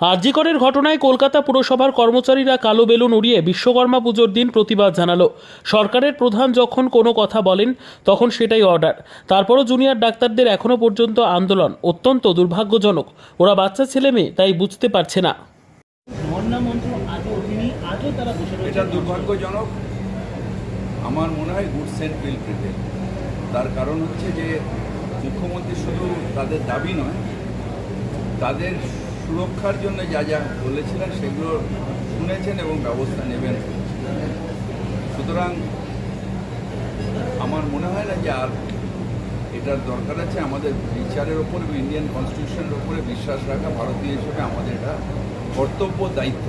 আরজিকরের ঘটনায় কলকাতা পুরসভার কর্মচারীরা কালো বেলুন উড়িয়ে বিশ্বকর্মা পুজোর দিন প্রতিবাদ জানালো। সরকারের প্রধান যখন কোনো কথা বলেন তখন সেটাই অর্ডার। তারপরও জুনিয়র ডাক্তারদের এখনও পর্যন্ত আন্দোলন অত্যন্ত দুর্ভাগ্যজনক। ওরা বাচ্চা ছেলে মেয়ে তাই বুঝতে পারছে না। এটা দুর্ভাগ্যজনক। আমার মনে হয় গুড সেন্ট বিল প্রিভেল তার কারণ হচ্ছে যে মুখ্যমন্ত্রী শুধু তাদের দাবি নয় তাদের সুরক্ষার জন্য যা যা বলেছিলেন সেগুলো শুনেছেন এবং ব্যবস্থা নেবেন। সুতরাং আমার মনে হয় না যে আর এটার দরকার আছে। আমাদের বিচারের ওপর এবং ইন্ডিয়ান কনস্টিটিউশনের ওপরে বিশ্বাস রাখা ভারতীয় হিসেবে আমাদের এটা কর্তব্য দায়িত্ব।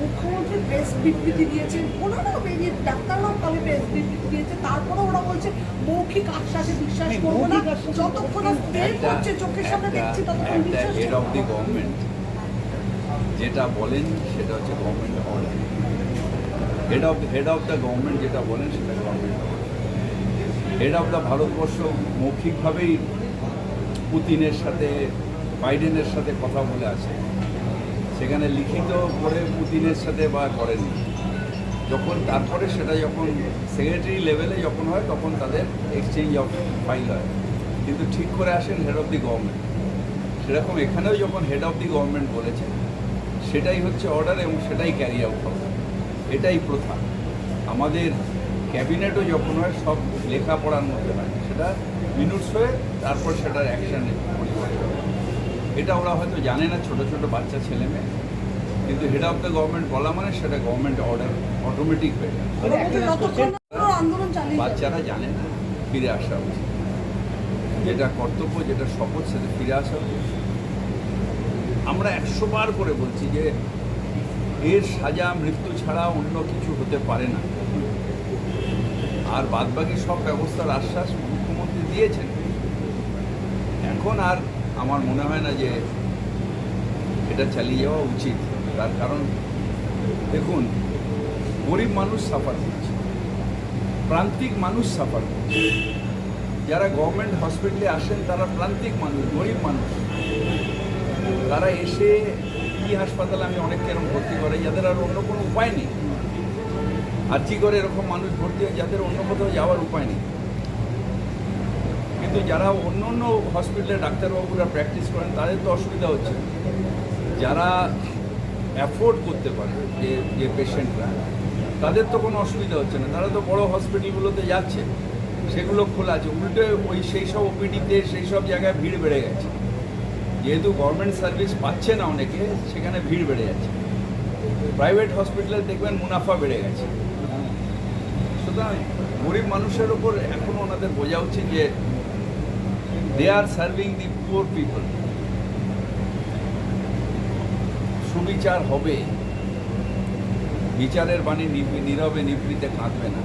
মুখ্যমন্ত্রী প্রেস বিবৃতি দিয়েছেন ওনারাও বেরিয়ে ডাক্তাররাও কালে প্রেস বিবৃতি দিয়েছে তারপরে ওরা বলছে মৌখিক আশ্বাসে বিশ্বাস করব না। যতক্ষণ না চোখের সামনে দেখছি ততক্ষণ বিশ্বাস হেড অফ দি গভর্নমেন্ট যেটা বলেন সেটা হচ্ছে government order head of head of the government যেটা বলেন সেটা government head of the Bharatvarsha মৌখিকভাবেই পুতিনের সাথে, বাইডেনের সাথে কথা বলে আছে সেখানে লিখিত করে পুতিনের সাথে বা করেনি। যখন, তারপরে সেটা যখন সেক্রেটারি লেভেলে যখন হয়, তখন তাদের এক্সচেঞ্জ অফ ফাইল হয়। কিন্তু ঠিক করে আসেন হেড অফ দি গভর্নমেন্ট সেরকম এখানেও যখন হেড অফ দি গভর্নমেন্ট বলেছে সেটাই হচ্ছে অর্ডার এবং সেটাই ক্যারি আউট হবে। এটাই প্রথা। আমাদের ক্যাবিনেটও যখন হয় সব লেখাপড়ার মধ্যে হয়। সেটা মিনুটস হয়ে তারপর সেটার অ্যাকশানে পরিবর্তন এটা ওরা হয়তো জানে না ছোট ছোট বাচ্চা ছেলে মেয়ে। কিন্তু হেড অফ দ্য গভর্নমেন্ট বলা মানে সেটা গভর্নমেন্ট অর্ডার অটোমেটিক হয়ে। বাচ্চারা জানে না ফিরে আসা উচিত। যেটা কর্তব্য, যেটা শপথ, সেটা ফিরে আসা আমরা একশো বার করে বলছি যে, এর সাজা, মৃত্যু ছাড়া অন্য কিছু হতে পারে না। আর বাদবাকি সব ব্যবস্থার আশ্বাস মুখ্যমন্ত্রী দিয়েছেন। এখন আর আমার মনে হয় না যে, এটা চালিয়ে যাওয়া উচিত। তার কারণ, দেখুন, গরিব মানুষ সাফার করছে, প্রান্তিক মানুষ সাফার করছে। যারা গভর্নমেন্ট হসপিটালে আসেন, তারা প্রান্তিক মানুষ, গরিব মানুষ। তারা এসে কি হাসপাতালে আমি অনেককে এরকম ভর্তি করে যাদের আর অন্য কোনো উপায় নেই। আর কি করে এরকম মানুষ ভর্তি হয়, যাদের অন্য কোথাও যাওয়ার উপায় নেই। কিন্তু যারা অন্য অন্য হসপিটালে ডাক্তারবাবুরা প্র্যাকটিস করেন, তাদের তো অসুবিধা হচ্ছে। যারা অ্যাফোর্ড করতে পারে যে যে পেশেন্টরা তাদের তো কোনো অসুবিধা হচ্ছে না। তারা তো বড় হসপিটালগুলোতে যাচ্ছে। সেগুলো খোলা আছে। উল্টে ওই সেই সব ওপিডিতে সেই সব জায়গায় ভিড় বেড়ে গেছে। যেহেতু গভর্নমেন্ট সার্ভিস পাচ্ছে না অনেকে, সেখানে ভিড় বেড়ে যাচ্ছে। প্রাইভেট হসপিটালে দেখবেন মুনাফা বেড়ে গেছে। সুতরাং গরিব মানুষের ওপর এখনও ওনাদের বোঝা উচিত যে they are serving the poor people সুবিচার হবে। বিচারের বাণী নীরবে নিবৃতে কাঁদবে না।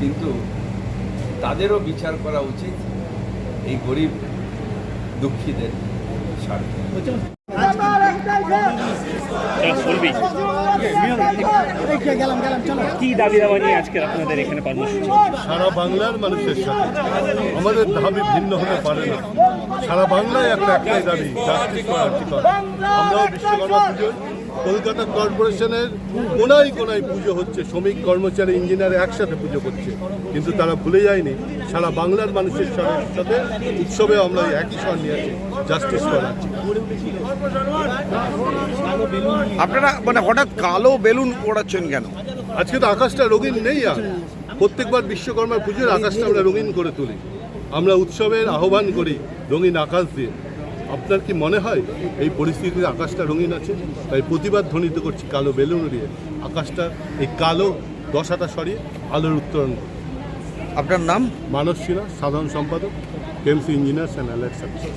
কিন্তু তাদেরও বিচার করা উচিত এই গরিব দুঃখীদের স্বার্থে। কি আজকে আপনাদের এখানে সারা বাংলার মানুষের সাথে। আমাদের দাবি ভিন্ন হতে পারে না। সারা বাংলায় একটা একটাই দাবি আর্টিকল আমরাও কলকাতা কর্পোরেশনের কোনায় কোনায় পুজো হচ্ছে, শ্রমিক, কর্মচারী, ইঞ্জিনিয়ার একসাথে পুজো করছে। কিন্তু তারা ভুলে যায়নি, সারা বাংলার মানুষের সাথে উৎসবে আমরা একই স্বর নিয়ে আছি জাস্টিস আর্টিকল আপনারা মানে হঠাৎ কালো বেলুন ওড়াচ্ছেন কেন? আজকে তো আকাশটা রঙিন নেই আর। প্রত্যেকবার বিশ্বকর্মা পুজোর আকাশটা আমরা রঙিন করে তুলি। আমরা উৎসবের আহ্বান করি রঙিন আকাশ দিয়ে। আপনার কি মনে হয় এই পরিস্থিতিতে আকাশটা রঙিন আছে? তাই প্রতিবাদ ধ্বনিত করছি কালো বেলুন দিয়ে। আকাশটা এই কালো দশাটা সরিয়ে আলোর উত্তরণ আপনার নাম? মানস সিনহা সাধারণ সম্পাদক কেমসি engineers and services.